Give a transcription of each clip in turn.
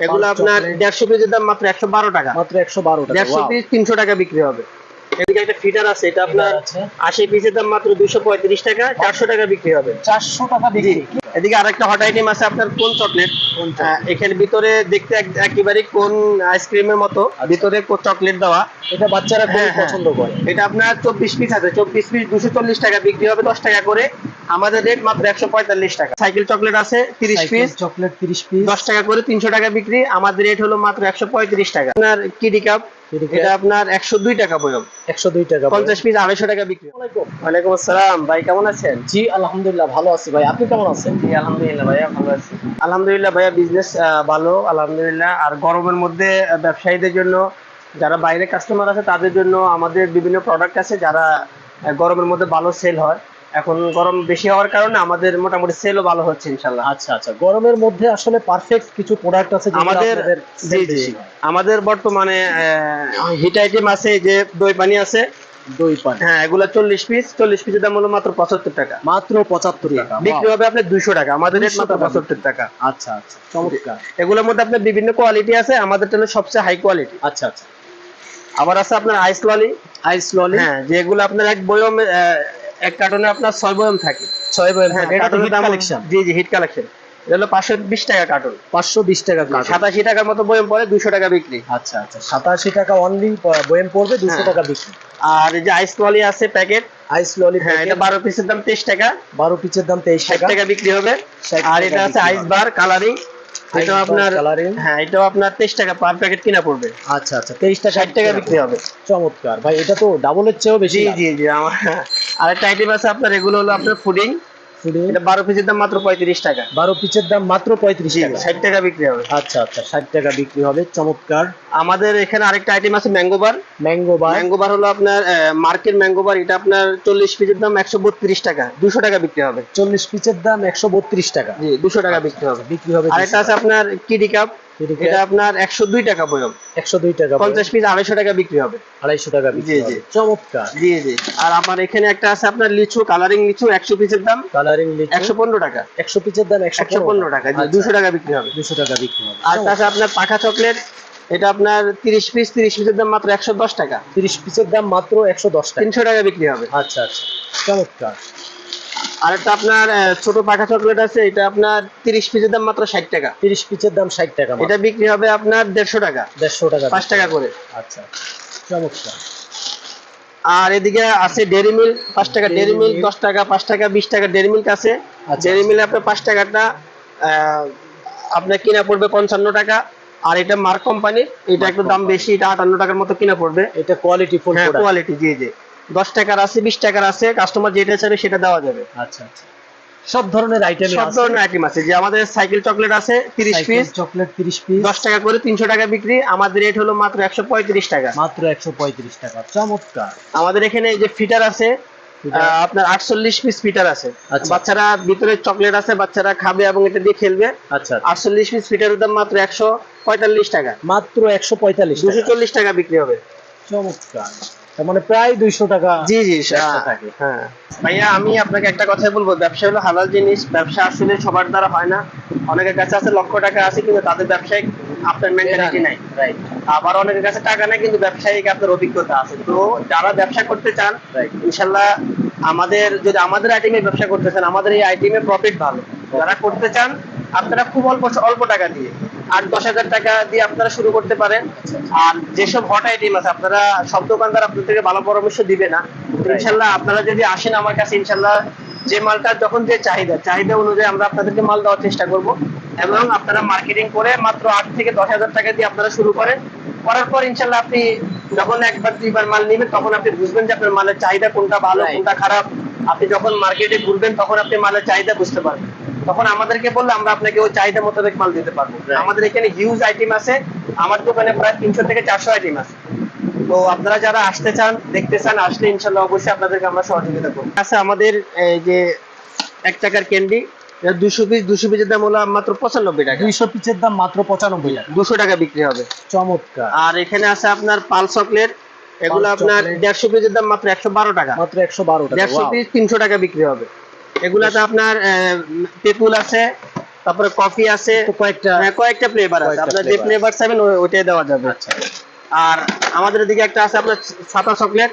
এগুলো আপনার। দেড়শো পিসের দাম মাত্র একশো বারো টাকা। মাত্র একশো বারো টাকা দেড়শো। পিস তিনশো টাকা বিক্রি হবে। এদিকে একটা ফিটার আছে এটা আপনার। আশি পিসের দাম মাত্র দুশো পঁয়ত্রিশ টাকা চারশো টাকা বিক্রি হবে। চারশো টাকা বিক্রি। এদিকে আরেকটা হট আইটেম আছে আপনার কোন চকলেট এখানে ভিতরে দেখতে এক- একেবারে কোন আইসক্রিমের মতো ভিতরে চকলেট দেওয়া। এটা বাচ্চারা খুব হ্যাঁ, হ্যাঁ। পছন্দ করে। এটা আপনার চব্বিশ পিস আছে চব্বিশ পিস দুশো চল্লিশ টাকা বিক্রি হবে দশ টাকা করে। আমাদের রেট মাত্র একশো পঁয়তাল্লিশ টাকা। সাইকেল চকলেট আছে তিরিশ পিস চকলেট তিরিশ পিস দশ টাকা করে তিনশো টাকা বিক্রি। আমাদের রেট হলো মাত্র একশো পঁয়ত্রিশ টাকা। আপনার কিডি কাপ এটা আপনার একশো দুই টাকা বয়ম একশো দুই টাকা পঞ্চাশ পিস আড়াইশো টাকা বিক্রি। ওয়ালাইকুম। আসসালাম। ভাই কেমন আছেন? জি আলহামদুলিল্লাহ ভালো আছি ভাই। আপনি কেমন আছেন? জি আলহামদুলিল্লাহ ভাইয়া ভালো আছি। আলহামদুলিল্লাহ ভাইয়া বিজনেস ভালো আলহামদুলিল্লাহ। আর গরমের মধ্যে ব্যবসায়ীদের জন্য যারা বাইরে কাস্টমার আছে তাদের জন্য আমাদের বিভিন্ন প্রোডাক্ট আছে যারা গরমের মধ্যে ভালো সেল হয়। এখন গরম বেশি হওয়ার কারণে আমাদের মোটামুটি সেলও ভালো হচ্ছে ইনশাল্লাহ আচ্ছা আচ্ছা। গরমের মধ্যে আসলে পারফেক্ট কিছু প্রোডাক্ট আছে আমাদের জি জি আমাদের বর্তমানে হিট আইটেম আছে যে দই পানি আছে। দই পান। হ্যাঁ এগুলো চল্লিশ পিস চল্লিশ পিসের দাম হলো মাত্র পঁচাত্তর টাকা। মাত্র পঁচাত্তর টাকা। বিক্রি হবে আপনার দুইশো টাকা। আমাদের রেট মাত্র টাকা। পঁচাত্তর টাকা। আচ্ছা আচ্ছা। চমৎকার। এগুলোর মধ্যে আপনার বিভিন্ন কোয়ালিটি আছে। আমাদের জন্য সবচেয়ে হাই কোয়ালিটি আচ্ছা আচ্ছা। আবার আছে আপনার আইস ললি আইস ললি হ্যাঁ যেগুলো আপনার এক বয়ম এক কার্টনে আপনার ছয় বয়ম থাকে। ছয় বয়েল হ্যাঁ এটা হিট কালেকশন জি জি হিট কালেকশন এটা হলো পাঁচশো বিশ টাকা কার্টন পাঁচশো বিশ টাকা। সাতাশি টাকার মতো বয়ম পড়ে দুশো টাকা বিক্রি। আচ্ছা আচ্ছা। সাতাশি টাকা অনলি বয়েম পড়বে দুশো হ্যাঁ। টাকা বিক্রি। আর এই যে আইস ললি আছে প্যাকেট আইস ললি হ্যাঁ এটা বারো পিসের দাম তেইশ টাকা। বারো পিসের দাম তেইশ টাকা। বিক্রি হবে। আর এটা আছে আইস বার কালারিং এটাও bar আপনার। হ্যাঁ এটা আপনার তেইশ টাকা পার প্যাকেট কিনা পড়বে। আচ্ছা আচ্ছা তেইশ টাকা ষাট টাকা বিক্রি হবে। চমৎকার। ভাই এটা তো ডাবলের চেয়েও বেশি জি জি জি আমার আরেকটা আইটেম আছে আপনার এগুলো হলো আপনার ফুডিং এটা বারো পিসের দাম মাত্র পঁয়ত্রিশ টাকা। বারো পিসের দাম মাত্র পঁয়ত্রিশ জি টাকা। ষাট টাকা বিক্রি হবে। আচ্ছা আচ্ছা ষাট টাকা বিক্রি হবে চমৎকার। আমাদের এখানে আরেকটা আইটেম আছে mango bar mango bar mango bar হলো আপনার মার্কেট ম্যাঙ্গো বার এটা আপনার চল্লিশ পিসের দাম একশো বত্রিশ টাকা দুশো টাকা বিক্রি হবে। চল্লিশ পিসের দাম একশো বত্রিশ টাকা। জি দুশো টাকা বিক্রি হবে। বিক্রি হবে আরেকটা আছে আপনার কিডি কাপ। এটা আপনার একশো দুই টাকা বয়ম। একশো দুই টাকা পঞ্চাশ পিস আড়াইশো টাকা বিক্রি হবে। আড়াইশো টাকা বিক্রি জি, হবে। জি। চমৎকার। জি জি। আর আমার এখানে একটা আছে আপনার লিচু কালারিং লিচু একশো পিসের দাম। কালারিং একশো পনেরো টাকা। একশো পিসের দাম একশো পনেরো। টাকা। জি দুশো টাকা বিক্রি হবে। দুশো টাকা বিক্রি হবে। আর তাছাড়া আপনার পাখা চকলেট এটা আপনার তিরিশ পিস তিরিশ পিসের দাম মাত্র একশো দশ টাকা। তিরিশ পিসের দাম মাত্র একশো দশ টাকা। তিনশো টাকা বিক্রি হবে। আচ্ছা আচ্ছা। চমৎকার। আর একটা আপনার ছোট পাখা চকলেট আছে এটা আপনার তিরিশ পিসের দাম মাত্র ষাট টাকা। তিরিশ পিসের দাম ষাট টাকা এটা বিক্রি হবে আপনার দেড়শো টাকা। দেড়শো টাকা পাঁচ টাকা করে। আচ্ছা চমৎকার। আর এদিকে আছে ডেরি মিল পাঁচ টাকা ডেরি মিল Milk। দশ টাকা পাঁচ টাকা বিশ টাকা ডেরি মিল্ক আছে। আচ্ছা। ডেরি মিল আপনার পাঁচ টাকাটা আপনার কিনা পড়বে পঞ্চান্ন টাকা। আর এটা মার্ক কোম্পানির এটা একটু দাম বেশি এটা আটান্ন টাকার মতো কিনা পড়বে। এটা কোয়ালিটি ফুল হ্যাঁ কোয়ালিটি জি জি। দশ টাকার আছে বিশ টাকার আছে কাস্টমার যেটা চাইবে সেটা দেওয়া যাবে। আচ্ছা আচ্ছা। সব ধরনের আইটেম সব ধরনের আইটেম আছে। যে আমাদের সাইকেল চকলেট আছে তিরিশ পিস চকলেট তিরিশ পিস দশ টাকা করে তিনশো টাকা বিক্রি। আমাদের রেট হলো মাত্র একশো পঁয়ত্রিশ টাকা। মাত্র একশো পঁয়ত্রিশ টাকা। চমৎকার। আমাদের এখানে এই যে ফিটার আছে আপনার আটচল্লিশ পিস ফিটার আছে। আচ্ছা। বাচ্চারা ভিতরে চকলেট আছে বাচ্চারা খাবে এবং এটা দিয়ে খেলবে। আচ্ছা আটচল্লিশ পিস ফিটারের দাম মাত্র একশো পঁয়তাল্লিশ টাকা। মাত্র একশো পঁয়তাল্লিশ দুশো চল্লিশ টাকা বিক্রি হবে। চমৎকার। মানে প্রায় দুইশো টাকা জি জি হ্যাঁ। ভাইয়া আমি আপনাকে একটা কথাই বলব। ব্যবসা হলো হালাল জিনিস ব্যবসা আসলে সবার দ্বারা হয় না। অনেকের কাছে আছে লক্ষ টাকা আছে কিন্তু তাদের ব্যবসায়িক আপনার মেন্টালিটি নাই। রাইট আবার অনেকের কাছে টাকা নাই কিন্তু ব্যবসায়িক আপনার অভিজ্ঞতা আছে। তো যারা ব্যবসা করতে চান ইনশাল্লাহ আমাদের যদি আমাদের আইটেমে ব্যবসা করতে চান আমাদের এই আইটেমে প্রফিট ভালো। যারা করতে চান আপনারা খুব অল্প অল্প টাকা দিয়ে আট দশ হাজার টাকা দিয়ে আপনারা শুরু করতে পারেন। আর যেসব হট আইটেম আছে আপনারা সব দোকানদার আপনাদেরকে ভালো পরামর্শ দিবে না। ইনশাল্লাহ আপনারা যদি আসেন আমার কাছে ইনশাল্লাহ যে মালটা যখন যে চাহিদা চাহিদা অনুযায়ী আমরা আপনাদেরকে মাল দেওয়ার চেষ্টা করব। এবং আপনারা মার্কেটিং করে মাত্র আট থেকে দশ হাজার টাকা দিয়ে আপনারা শুরু করেন। করার পর ইনশাল্লাহ আপনি যখন একবার দুইবার মাল নেবেন তখন আপনি বুঝবেন যে আপনার মালের চাহিদা কোনটা ভালো. কোনটা খারাপ। আপনি যখন মার্কেটে ঘুরবেন তখন আপনি মালের চাহিদা বুঝতে পারবেন। তখন আমাদেরকে বললে আমরা আপনাকে ওই চাহিদা মোতাবেক মাল দিতে পারব। আমাদের এখানে হিউজ আইটেম আছে। আমার দোকানে প্রায় তিনশো থেকে চারশো আইটেম আছে। তো আপনারা যারা আসতে চান দেখতে চান আসলে ইনশাল্লাহ অবশ্যই আপনাদেরকে আমরা সহযোগিতা করব। আছে আমাদের যে এক টাকার ক্যান্ডি দুশো পিস দুশো পিসের দাম হলো মাত্র পঁচানব্বই টাকা। দুইশো পিসের দাম মাত্র পঁচানব্বই টাকা। দুশো টাকা বিক্রি হবে। চমৎকার। আর এখানে আছে আপনার পাল চকলেট। এগুলো আপনার দেড়শো পিসের দাম মাত্র একশো বারো টাকা। মাত্র একশো বারো টাকা দেড়শো পিস তিনশো টাকা বিক্রি হবে। এগুলাতে আপনার তেঁতুল আছে তারপরে কফি আছে কয়েকটা কয়েকটা ফ্লেভার আছে। আপনার যে ফ্লেভার চাইবেন ওই- ওইটাই দেওয়া যাবে। আচ্ছা। আর আমাদের এদিকে একটা আছে আপনার সাতা চকলেট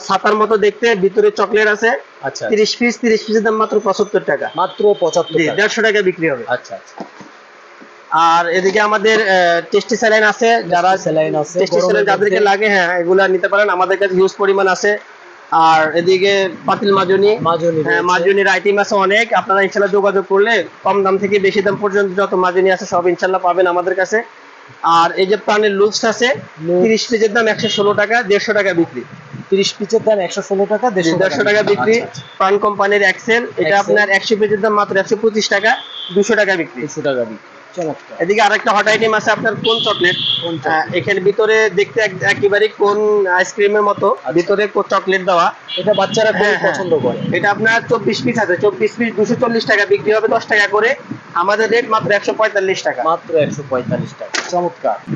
সাতার মতো দেখতে ভিতরে চকলেট আছে। আচ্ছা। তিরিশ পিস তিরিশ পিসের দাম মাত্র পঁচাত্তর টাকা। মাত্র পঁচাত্তর দেড়শো টাকা বিক্রি হবে। আচ্ছা আচ্ছা। আর এদিকে আমাদের টেস্টি স্যালাইন আছে যারা স্যালাইন আছে টেস্টি স্যালাইন যাদেরকে লাগে হ্যাঁ এগুলা নিতে পারেন। আমাদের কাছে হিউজ পরিমাণ আছে। আর এদিকে পাতিল মাজনি। মাজনি হ্যাঁ মাজনির আইটেম আছে অনেক। আপনারা ইনশাল্লাহ যোগাযোগ করলে কম দাম থেকে বেশি দাম পর্যন্ত যত মাজনি আছে সব ইনশাল্লাহ পাবেন আমাদের কাছে। আর এই যে প্রাণের লুপস আছে। তিরিশ পিসের দাম একশো ষোলো টাকা দেড়শো টাকা বিক্রি। তিরিশ পিসের দাম একশো ষোলো টাকা দেড়শো টাকা বিক্রি। আচ্ছা, প্রাণ কোম্পানির এক্সেল এটা আপনার একশো পিসের দাম মাত্র একশো পঁচিশ টাকা দুশো টাকা বিক্রি। দুশো টাকা বিক্রি। এদিকে আরেকটা হট আইটেম আছে আপনার কোন চকলেট এখানে ভিতরে দেখতে এক- একেবারে কোন আইসক্রিমের মতো ভিতরে চকলেট দেওয়া। এটা বাচ্চারা খুব হ্যাঁ, হ্যাঁ। পছন্দ করে। এটা আপনার চব্বিশ পিস আছে চব্বিশ পিস দুশো চল্লিশ টাকা বিক্রি হবে দশ টাকা করে। আমাদের রেট মাত্র একশো পঁয়তাল্লিশ টাকা। মাত্র একশো পঁয়তাল্লিশ টাকা। চমৎকার।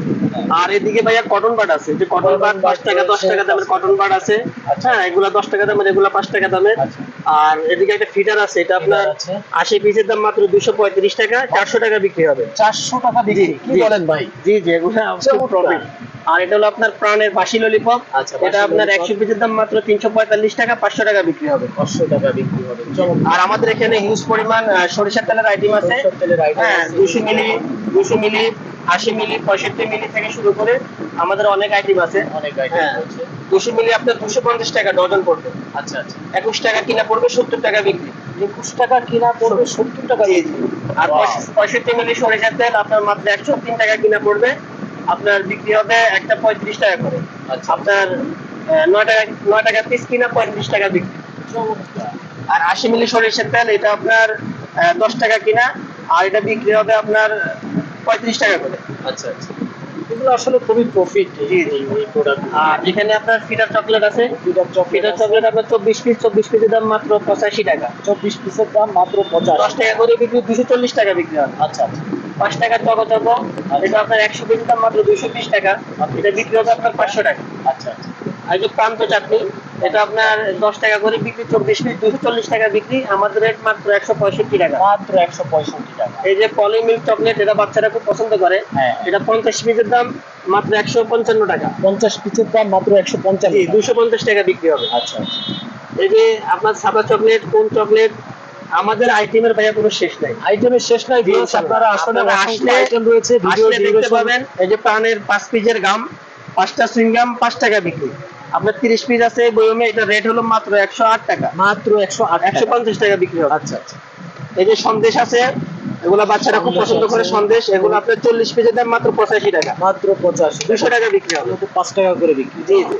আর এদিকে ভাইয়া কটন বাড আছে। যে কটন Cotton পাঁচ টাকা দশ টাকা দামের কটন বাড আছে। আচ্ছা। হ্যাঁ এগুলা দশ টাকা দামের এগুলা পাঁচ টাকা দামের। আচ্ছা। আর এদিকে একটা ফিটার আছে এটা আপনার আশি পিসের দাম মাত্র দুশো পঁয়ত্রিশ টাকা চারশো টাকা বিক্রি হবে। চারশো টাকা বিক্রি। কি বলেন ভাই? জি জি এগুলো প্রফিট আর এটা হলো আপনার প্রাণের বাসি ললিপপ আচ্ছা, এটা আপনার একশো পিসের দাম মাত্র তিনশো পঁয়তাল্লিশ টাকা পাঁচশো টাকা বিক্রি হবে। পাঁচশো টাকা বিক্রি হবে। আর আমাদের এখানে হিউজ পরিমাণ সরিষার তেলের আইটেম হ্যাঁ আছে। দুশো মিলি দুশো মিলি আশি মিলি পঁয়ষট্টি মিলি থেকে শুরু করে আমাদের অনেক আইটেম আছে। অনেক আইটেম হ্যাঁ দুশো মিলি আপনার দুশো পঞ্চাশ টাকা ডজন পড়বে। আচ্ছা আচ্ছা। একুশ টাকা কিনা পড়বে সত্তর টাকা বিক্রি। একুশ টাকা কিনা পড়বে সত্তর টাকা। আর পঁয়ষট্টি মিলি সরিষার তেল আপনার মাত্র একশো তিন টাকা কিনা পড়বে। আপনার বিক্রি হবে একটা পঁয়ত্রিশ টাকা করে। আচ্ছা। আপনার নয় টাকা নয় টাকা পিস কিনা পঁয়ত্রিশ টাকা বিক্রি। আর আশি মিলি সরিষার তেল এটা আপনার দশ টাকা কিনা। আর এটা বিক্রি হবে আপনার পঁয়ত্রিশ টাকা করে। আচ্ছা আচ্ছা। এগুলো আসলে খুবই প্রফিট। এই প্রোডাক্ট আর এখানে আপনার ফিটার চকলেট আছে? ফিডার চকলেট ফিটার চকলেট আপনার চব্বিশ পিস চব্বিশ পিসের দাম মাত্র পঁচাশি টাকা। চব্বিশ পিসের দাম মাত্র পঞ্চাশ দশ টাকা করে বিক্রি দুশো চল্লিশ টাকা বিক্রি হয় আচ্ছা আচ্ছা। পাঁচ টাকা চকো চকো এটা আপনার একশো পিসের দাম মাত্র দুশো বিশ টাকা। এটা বিক্রি হবে আপনার পাঁচশো টাকা। আচ্ছা আচ্ছা। আর যে প্রান্ত চাটনি এটা আপনার দশ টাকা করে বিক্রি চব্বিশ পিস দুশো চল্লিশ টাকা বিক্রি আমাদের রেট মাত্র একশো পঁয়ষট্টি টাকা। মাত্র একশো পঁয়ষট্টি টাকা। এই যে পলি মিল্ক চকলেট এটা বাচ্চারা খুব পছন্দ করে। হ্যাঁ। এটা পঞ্চাশ পিসের দাম মাত্র একশো পঞ্চান্ন টাকা। পঞ্চাশ পিসের দাম মাত্র একশো পঞ্চান্ন জি দুশো পঞ্চাশ টাকা বিক্রি হবে। আচ্ছা আচ্ছা। এই যে আপনার সাদা চকলেট কোন চকলেট আমাদের আইটেমের ভাইয়া কোনো শেষ নাই। আইটেমের শেষ নাই ভিউয়ার্স আপনারা আসলে আসলে আইটেম রয়েছে ভিডিও দেখতে পাবেন এই যে প্রাণের পাঁচ পিসের গাম পাঁচটা সুইংগাম পাঁচ টাকা বিক্রি। আপনার তিরিশ পিস আছে বইমে এটা রেট হলো মাত্র একশো আট টাকা। মাত্র একশো আট একশো পঞ্চাশ টাকা বিক্রি হবে। আচ্ছা আচ্ছা। এই যে সন্দেশ আছে এগুলো বাচ্চারা খুব পছন্দ করে সন্দেশ এগুলো আপনার চল্লিশ পিসের দাম মাত্র পঁচাশি টাকা। মাত্র পঁচাশি। দুশো টাকা বিক্রি হবে। তো পাঁচ টাকা করে বিক্রি। জি জি।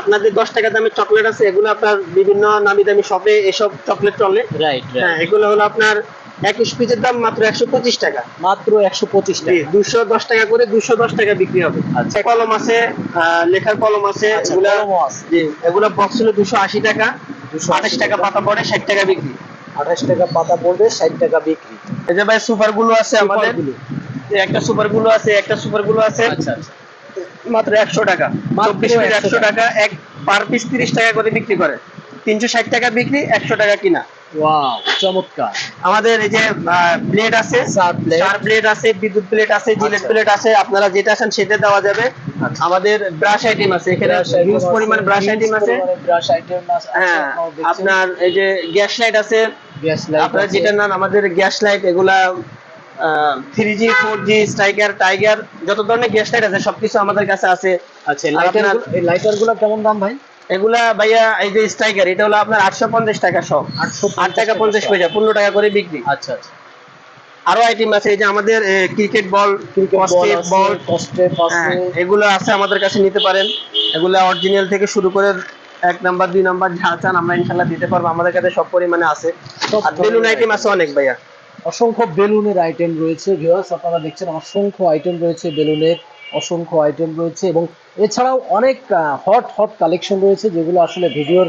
আপনাদের দশ টাকা দামের চকলেট আছে এগুলো আপনার বিভিন্ন নামি দামি শপে এসব চকলেট চলে। রাইট হ্যাঁ এগুলো হলো আপনার একুশ পিসের দাম মাত্র একশো পঁচিশ টাকা। মাত্র একশো পঁচিশ টাকা। দুশো দশ টাকা করে দুশো দশ টাকা বিক্রি হবে। আচ্ছা। কলম আছে লেখার কলম আছে আচ্ছা, এগুলা বক্স হলো দুশো আশি টাকা। দুশো আঠাশ টাকা পাতা পড়ে ষাট টাকা বিক্রি। আঠাশ টাকা পাতা পড়বে ষাট টাকা বিক্রি। এই যে ভাই সুপারগুলো আছে আমাদের। একটা সুপারগুলো আছে একটা সুপারগুলো আছে। আচ্ছা আচ্ছা। মাত্র একশো টাকা। চব্বিশ একশো টাকা। এক পার পিস তিরিশ টাকা করে বিক্রি করে। তিনশো ষাট টাকা বিক্রি একশো টাকা কিনা। ওয়াও চমৎকার। আমাদের এই যে ব্লেড আছে চার ব্লেড আছে বিদ্যুৎ ব্লেড আছে জিলেট আচ্ছা। ব্লেড আছে আপনারা যেটা আছেন সেটা দেওয়া যাবে। আচ্ছা। আমাদের ব্রাশ আইটেম আছে এখানে হিউজ পরিমাণ ব্রাশ আইটেম আছে। ব্রাশ আইটেম আছে হ্যাঁ আপনার এই যে গ্যাস লাইট আছে গ্যাস লাইট আপনার যেটা নাম আমাদের গ্যাস লাইট এগুলা three G four G striker tiger যত ধরনের গ্যাস লাইট আছে সবকিছু আমাদের কাছে আছে। আচ্ছা লাইটার লাইটারগুলো কেমন দাম ভাই? এগুলা ভাইয়া এই যে স্ট্রাইকার এটা হলো আপনার আটশো পঞ্চাশ টাকা সব আটশো আট টাকা পঞ্চাশ পয়সা পনেরো টাকা করে বিক্রি। আচ্ছা আচ্ছা। আরও আইটেম আছে এই যে আমাদের ক্রিকেট বল ক্রিকেট বল এগুলো আছে আমাদের কাছে নিতে পারেন। এগুলো অরিজিনাল থেকে শুরু করে এক নাম্বার দুই নাম্বার যা চান আমরা ইনশাল্লাহ দিতে পারব। আমাদের কাছে সব পরিমাণে আছে। আর বেলুন আইটেম আছে অনেক ভাইয়া। অসংখ্য বেলুনের আইটেম রয়েছে ভিউয়ার্স আপনারা দেখছেন অসংখ্য আইটেম রয়েছে বেলুনের। অসংখ্য আইটেম রয়েছে এবং এছাড়াও অনেক হট হট কালেকশন রয়েছে যেগুলো আসলে ভিডিওর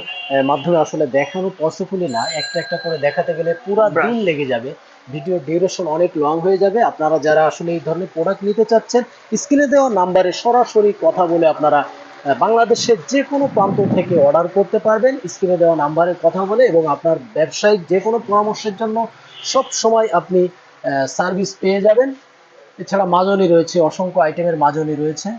মাধ্যমে আসলে দেখানো পসিবলই না। একটা একটা করে দেখাতে গেলে পুরো দিন লেগে যাবে। ভিডিও ডিউরেশন অনেক লং হয়ে যাবে। আপনারা যারা আসলে এই ধরনের প্রোডাক্ট নিতে চাচ্ছেন স্ক্রিনে দেওয়া নাম্বারে সরাসরি কথা বলে আপনারা বাংলাদেশের যে কোনো প্রান্ত থেকে অর্ডার করতে পারবেন। স্ক্রিনে দেওয়া নাম্বারে কথা বলে এবং আপনার ব্যবসায়িক যে কোনো পরামর্শের জন্য সব সময় আপনি সার্ভিস পেয়ে যাবেন। এছাড়া মাজনি রয়েছে অসংখ্য আইটেমের মাজনি রয়েছে।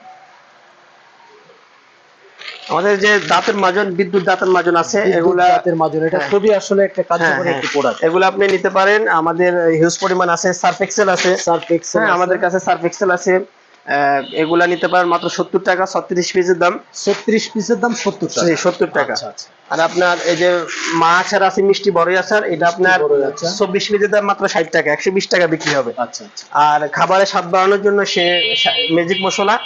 আমাদের যে দাঁতের মাজন বিদ্যুৎ দাঁতের মাজন আছে এগুলা জাতের মাজনি এটা হ্যাঁ। খুবই আসলে একটা কার্যকরী হ্যাঁ, একটি প্রোডাক্ট এগুলো আপনি নিতে পারেন। আমাদের হিউজ পরিমাণ আছে সার্ফ এক্সেল আছে। সার্ফ এক্সেল হ্যাঁ আমাদের কাছে সার্ফ এক্সেল আছে। এগুলা নিতে পারেন মাত্র সত্তর টাকা ছত্রিশ পিসের দাম। 36 পিসের দাম 70 টাকা। সত্তর টাকা। আচ্ছা আচ্ছা। আর আপনার এই যে মা আচার আছে মিষ্টি বড় আচার এটা আপনার চব্বিশ পিসের দাম মাত্র ষাট টাকা একশো বিশ টাকা বিক্রি হবে। আচ্ছা আচ্ছা। আর খাবারের স্বাদ বাড়ানোর জন্য সে ম্যাজিক মশলা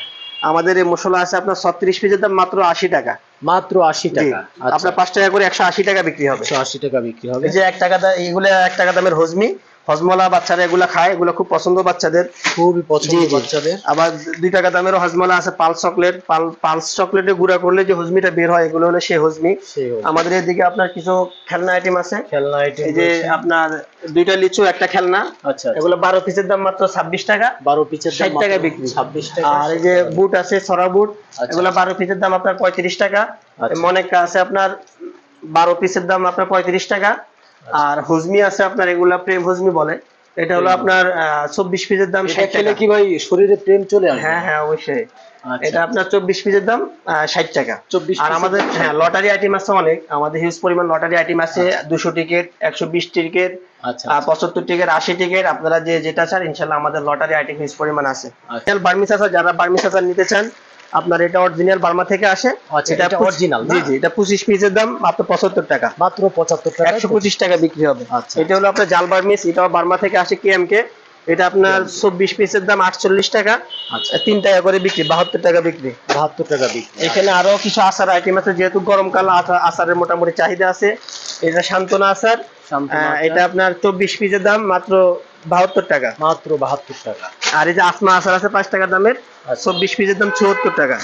আমাদের এই মশলা আছে আপনার ছত্রিশ পিসের দাম মাত্র আশি টাকা। মাত্র আশি টাকা আচ্ছা। আপনার পাঁচ টাকা করে একশো আশি টাকা বিক্রি হবে। 180 টাকা বিক্রি হবে। এই যে এক টাকা এইগুলো এগুলো এক টাকা দামের হজমি হজমলা বাচ্চারা এগুলো খায় এগুলো খুব পছন্দ বাচ্চাদের। খুবই পছন্দ। বাচ্চাদের। আবার দুই টাকা দামেরও হজমলা আছে পালস চকলেট পাল পালস চকলেটে গুঁড়া করলে যে হজমিটা বের হয় এগুলো হলো সেই হজমি। আমাদের এদিকে আপনার কিছু খেলনা আইটেম আছে। খেলনা আইটেম এই যে আপনার দুইটা লিচু একটা খেলনা। আচ্ছা এগুলো বারো পিসের দাম মাত্র ছাব্বিশ টাকা। 12 পিসের দাম 60 টাকা বিক্রি। 26 টাকা। আর এই যে বুট আছে সরা বুট। আচ্ছা। এগুলো বারো পিসের দাম আপনার পঁয়ত্রিশ টাকা। আচ্ছা। মনেকা আছে আপনার বারো পিসের দাম আপনার পঁয়ত্রিশ টাকা। আর হুজমি আছে আপনার এগুলা প্রেম হুজমি বলে। এটা হলো আপনার চব্বিশ পিসের দাম ষাট টাকা। কি ভাই শরীরে প্রেম চলে আসবে? হ্যাঁ হ্যাঁ অবশ্যই। আচ্ছা। এটা আপনার চব্বিশ পিসের দাম ষাট টাকা। 24 আর আমাদের হ্যাঁ লটারি আইটেম আছে অনেক। আমাদের হিউজ পরিমাণ লটারি আইটেম আছে দুশো টিকিট একশো বিশ টিকিট আচ্ছা আর পঁচাত্তর টিকিট আশি টিকিট আপনারা যে যেটা চান ইনশাল্লাহ আমাদের লটারি আইটেম হিউজ পরিমাণ আছে। আচ্ছা। বার্মিস আছে যারা বার্মিস আচার নিতে চান আপনার এটা অরিজিনাল বার্মা থেকে আসে। আচ্ছা, এটা না? জি জি এটা পঁচিশ পিসের দাম মাত্র পঁচাত্তর টাকা। মাত্র 75 টাকা একশো পঁচিশ টাকা বিক্রি হবে। আচ্ছা। এটা হলো আপনার জাল বার্মিস এটাও বার্মা থেকে আসে কেএমকে এটা আপনার চব্বিশ পিসের দাম আটচল্লিশ টাকা। আচ্ছা। তিন টাকা করে বিক্রি বাহাত্তর টাকা বিক্রি। 72 টাকা বিক্রি। এখানে আরও কিছু আচার আইটেম আছে যেহেতু গরমকাল আচার- আচারের মোটামুটি চাহিদা আছে। এটা শান্তনা আচার। আচার। এটা আপনার চব্বিশ পিসের দাম মাত্র বাহাত্তর টাকা। মাত্র 72 টাকা। আর এই যে আসমা আচার আছে পাঁচ টাকা দামের আচ্ছা। চব্বিশ পিসের দাম চুয়াত্তর টাকা।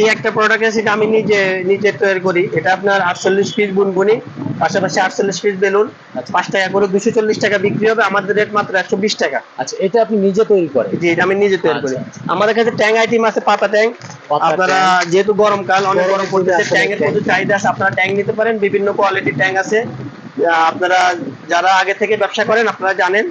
এই একটা প্রোডাক্ট আছে আমি নিজে নিজে তৈরি করি। এটা আপনার আটচল্লিশ পিস বুনবুনি পাশাপাশি আটচল্লিশ পিস বেলুন। আচ্ছা। পাঁচ টাকা করে দুশো চল্লিশ টাকা বিক্রি হবে আমাদের রেট মাত্র একশো বিশ টাকা। আচ্ছা এটা আপনি নিজে তৈরি করেন? জি এটা আমি নিজে তৈরি করি। আচ্ছা, আমাদের কাছে ট্যাং আইটেম আছে পাতা ট্যাং। আপনারা যেহেতু গরমকাল অনেক গরম পড়তেছে ট্যাং। প্রচুর চাহিদা আছে আপনারা ট্যাং নিতে পারেন। বিভিন্ন কোয়ালিটির ট্যাং আছে। আপনারা যারা আগে থেকে ব্যবসা করেন আপনারা জানেন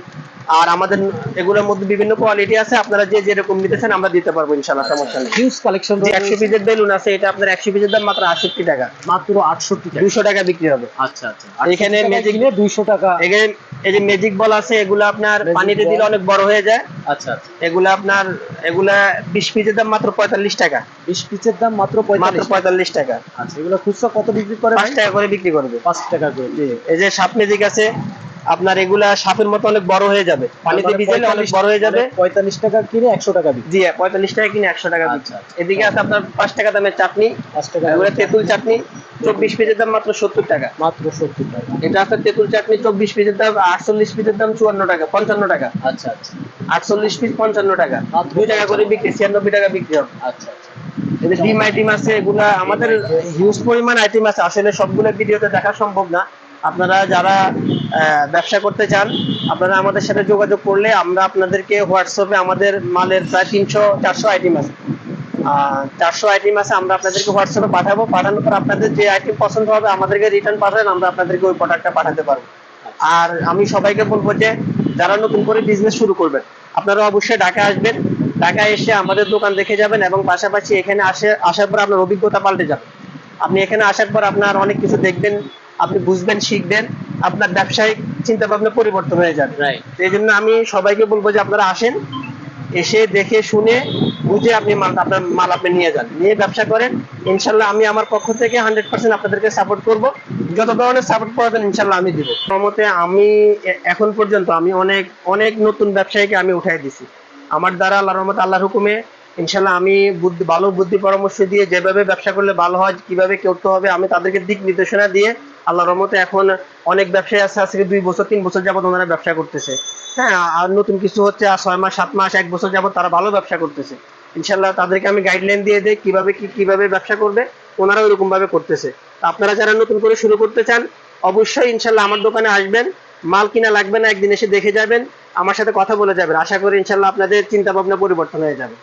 আর আমাদের এগুলোর মধ্যে বিভিন্ন কোয়ালিটি আছে আপনারা যে যেরকম নিতে চান আমরা দিতে পারব ইনশাল্লাহ সমস্যা নেই। হিউজ কালেকশন একশো পিসের বেলুন আছে এটা আপনার একশো পিসের দাম মাত্র আটষট্টি টাকা। মাত্র 68 টাকা। দুশো টাকা বিক্রি হবে। আচ্ছা আচ্ছা। এখানে ম্যাজিক 200 টাকা। এখানে এই যে ম্যাজিক বল আছে এগুলো আপনার পানিতে দিলে অনেক বড় হয়ে যায়। আচ্ছা আচ্ছা। এগুলো আপনার এগুলা বিশ পিসের দাম মাত্র পঁয়তাল্লিশ টাকা। 20 পিসের দাম মাত্র মাত্র 45 পঁয়তাল্লিশ টাকা। আচ্ছা এগুলো খুচরা কত বিক্রি করে পাঁচ টাকা করে বিক্রি করবে। 5 টাকা করে এই যে সাপ ম্যাজিক আছে আপনার এগুলা সাপের মতো অনেক বড় হয়ে যাবে। পানিতে ভিজালে অনেক বড় হয়ে যাবে। 45 টাকা কিনে 100 টাকা জি পঁয়তাল্লিশ টাকা কিনে একশো টাকা। আচ্ছা, আচ্ছা। এদিকে আছে আপনার পাঁচ টাকা দামের চাটনি 5 টাকা এগুলো তেঁতুল চাটনি। চব্বিশ পিসের দাম মাত্র সত্তর টাকা। মাত্র 70 টাকা। এটা আছে তেঁতুল চাটনি চব্বিশ পিসের দাম আটচল্লিশ পিসের দাম চুয়ান্ন টাকা পঞ্চান্ন টাকা। আচ্ছা আচ্ছা। আটচল্লিশ পিস পঞ্চান্ন টাকা। দুই টাকা করে বিক্রি ছিয়ানব্বই টাকা বিক্রি হবে। আচ্ছা আচ্ছা। ডিম আইটেম আছে এগুলা আমাদের হিউজ পরিমাণ আইটেম আছে। আসলে সবগুলো ভিডিওতে দেখা সম্ভব না। আপনারা যারা ব্যবসা করতে চান, আপনারা আমাদের সাথে যোগাযোগ করলে আমরা আপনাদেরকে হোয়াটসঅ্যাপে আমাদের মালের প্রায় তিনশো, চারশো আইটেম আছে। চারশো আইটেম আছে, আমরা আপনাদেরকে হোয়াটসঅ্যাপে পাঠাবো। পাঠানোর পর আপনাদের যে আইটেম পছন্দ হবে, আমাদেরকে রিটার্ন পাঠাবেন, আমরা আপনাদেরকে ওই প্রোডাক্টটা পাঠাতে পারব। আর আমি সবাইকে বলব যে, যারা নতুন করে বিজনেস শুরু করবেন, আপনারা অবশ্যই ঢাকা আসবেন। ঢাকায় এসে আমাদের দোকান দেখে যাবেন এবং পাশাপাশি এখানে আসে, আসার পর আপনার অভিজ্ঞতা পাল্টে যাবে। আপনি এখানে আসার পর আপনার অনেক কিছু দেখবেন আপনি বুঝবেন শিখবেন আপনার ব্যবসায়িক চিন্তা ভাবনা পরিবর্তন হয়ে যাবে। এই জন্য আমি সবাইকে বলব যে আপনারা আসেন এসে দেখে শুনে বুঝে আপনি মাল আপনার মাল আপনি নিয়ে যান। নিয়ে ব্যবসা করেন ইনশাল্লাহ আমি আমার পক্ষ থেকে হান্ড্রেড পার্সেন্ট আপনাদেরকে সাপোর্ট করব। যত ধরনের সাপোর্ট পাবেন ইনশাল্লাহ আমি দিব। মতে আমি এখন পর্যন্ত আমি অনেক অনেক নতুন ব্যবসায়ীকে আমি উঠাই দিছি। আমার দ্বারা আল্লাহ রহমত আল্লাহর হুকুমে ইনশাল্লাহ আমি বুদ্ধি, ভালো বুদ্ধি পরামর্শ দিয়ে যেভাবে ব্যবসা করলে ভালো হয়, কীভাবে করতে হবে, আমি তাদেরকে দিক নির্দেশনা দিয়ে আল্লাহ রহমতে এখন অনেক ব্যবসায়ী আছে, আজকে দুই বছর, তিন বছর যাবত ওনারা ব্যবসা করতেছে। হ্যাঁ আর নতুন কিছু হচ্ছে, আর ছয় মাস, সাত মাস, এক বছর যাবত তারা ভালো ব্যবসা করতেছে। ইনশাল্লাহ তাদেরকে আমি গাইডলাইন দিয়ে দিই, কীভাবে কি, কীভাবে ব্যবসা করবে ওনারা ওইরকম ভাবে করতেছে আপনারা যারা নতুন করে শুরু করতে চান, অবশ্যই ইনশাল্লাহ আমার দোকানে আসবেন, মাল কিনা লাগবে না, একদিন এসে দেখে যাবেন, আমার সাথে কথা বলে যাবেন। আশা করি ইনশাল্লাহ আপনাদের চিন্তা ভাবনা পরিবর্তন হয়ে যাবে।